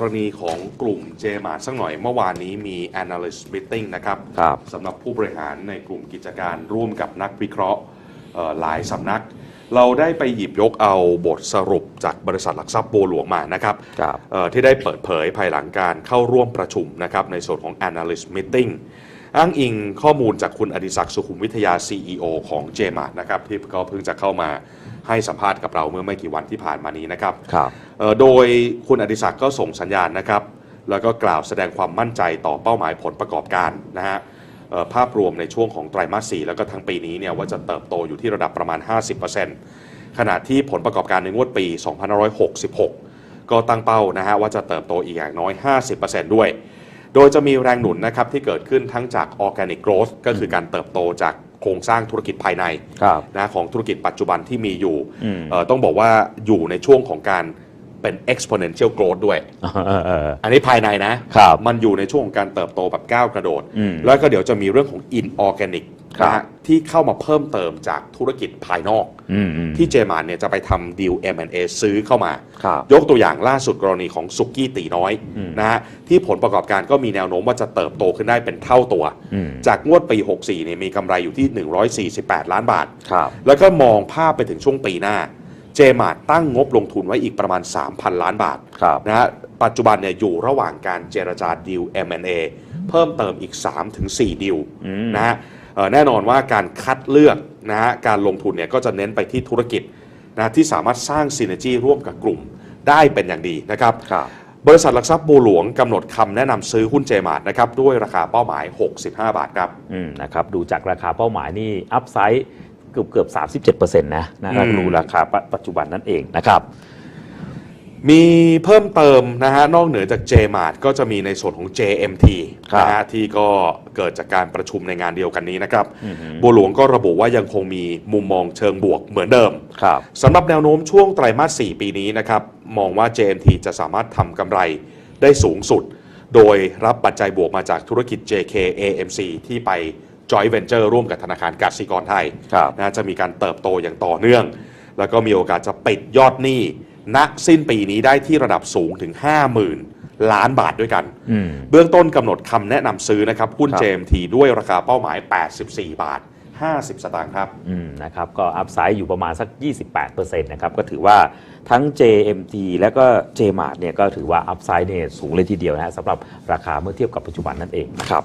กรณีของกลุ่มเจมาสักหน่อยเมื่อวานนี้มี analyst meeting นะครับครับสำหรับผู้บริหารในกลุ่มกิจการร่วมกับนักวิเคราะห์เอ่อหลายสำนัก เราได้ไปหยิบยกเอาบทสรุปจากบริษัทหลักทรัพย์บัวหลวงมานะครับครับเอ่อที่ได้เปิดเผยภายหลังการเข้าร่วมประชุมนะครับในส่วนของ analyst meeting อ้างอิงข้อมูลจากคุณอดิศักดิ์สุขุมวิทยา CEO ของ j m a r t นะครับที่ก็เพิ่งจะเข้ามาให้สัมภาษณ์กับเราเมื่อไม่กี่วันที่ผ่านมานี้นะครับครับเอ่อโดยคุณอดิศักดิ์ก็ส่งสัญญาณนะครับ แล้วก็กล่าวแสดงความมั่นใจต่อเป้าหมายผลประกอบการนะฮะเอ่อภาพรวมในช่วงของไตรมาส4แล้วก็ทั้งปีนี้เนี่ยว่าจะเติบโตอยู่ที่ระดับประมาณ 50%ขณะที่ผลประกอบการในงวดปี 2566 ก็ตั้งเป้านะฮะว่าจะเติบโตอีกอย่างน้อย 50%ด้วย โดยจะมีแรงหนุนนะครับที่เกิดขึ้นทั้งจาก Organic Growth ก็คือการเติบโตจากโครงสร้างธุรกิจภายในครับนะของธุรกิจปัจจุบันที่มีอยู่อืมเอ่อต้องบอกว่าอยู่ในช่วงของการเป็น exponential growth ด้วยเออเอออันนี้ภายในนะครับมันอยู่ในช่วงของการเติบโตแบบก้าวกระโดดอืมแล้วก็เดี๋ยวจะมีเรื่องของ inorganic ครับ นะฮะที่เข้ามาเพิ่มเติมจากธุรกิจภายนอก อืมอืม ที่เจมานเนี่ยจะไปทำดีล M&A ซื้อเข้ามา ครับยกตัวอย่างล่าสุดกรณีของสุกี้ตีน้อยอืม นะฮะที่ผลประกอบการก็มีแนวโน้มว่าจะเติบโตขึ้นได้เป็นเท่าตัว อืมจากงวดปี 64เนี่ยมีกำไรอยู่ที่ 148 ล้านบาท ครับ แล้วก็มองภาพไปถึงช่วงปีหน้า เจมาร์ตั้งงบลงทุนไว้อีกประมาณ 3,000 ล้านบาทครับ นะฮะปัจจุบันเนี่ยอยู่ระหว่างการเจรจาดีล M&A เพิ่มเติมอีก 3-4 ดีลอืมนะฮะเอ่อแน่นอนว่าการคัดเลือกนะฮะการลงทุนเนี่ยก็จะเน้นไปที่ธุรกิจนะที่สามารถสร้างซีเนจีร่วมกับกลุ่มได้เป็นอย่างดีนะครับครับบริษัทหลักทรัพย์บัวหลวงกำหนดคำแนะนำซื้อหุ้นเจมาร์นะครับด้วยราคาเป้าหมาย 65 บาทครับอืมนะครับดูจากราคาเป้าหมายนี่อัพไซด์เกือบเกือบสามสิบเจ็ดเปอร์เซ็นต์นะนะอืมดูราคาปัจปัจจุบันนั่นเองนะครับ มีเพิ่มเติมนะฮะนอกเหนือจาก JMart ก็จะมีในส่วนของ JMT ครับนะฮะที่ก็เกิดจากการประชุมในงานเดียวกันนี้นะครับ อือฮึบัวหลวงก็ระบุว่ายังคงมีมุมมองเชิงบวกเหมือนเดิม ครับ สำหรับแนวโน้มช่วงไตรมาส 4 ปีนี้นะครับ มองว่า JMT จะสามารถทำกำไรได้สูงสุด โดยรับปัจจัยบวกมาจากธุรกิจ JK AMC ที่ไป Joint Venture ร่วมกับธนาคารกสิกรไทยครับ นะจะมีการเติบโตอย่างต่อเนื่อง แล้วก็มีโอกาสจะปิดยอดหนี้ ณสิ้นปีนี้ได้ที่ระดับสูงถึง 50,000 ล้านบาทด้วยกัน อืม เบื้องต้นกำหนดคำแนะนำซื้อนะครับหุ้น ครับ JMT ด้วยราคาเป้าหมาย 84 บาท 50 สตางค์ครับ อืมนะครับก็อัพไซด์อยู่ประมาณสัก 28%นะครับก็ถือว่าทั้ง JMT และก็ JMart เนี่ยก็ถือว่าอัพไซด์เนี่ยสูงเลยทีเดียวนะฮะสำหรับราคาเมื่อเทียบกับปัจจุบันนั่นเองนะครับ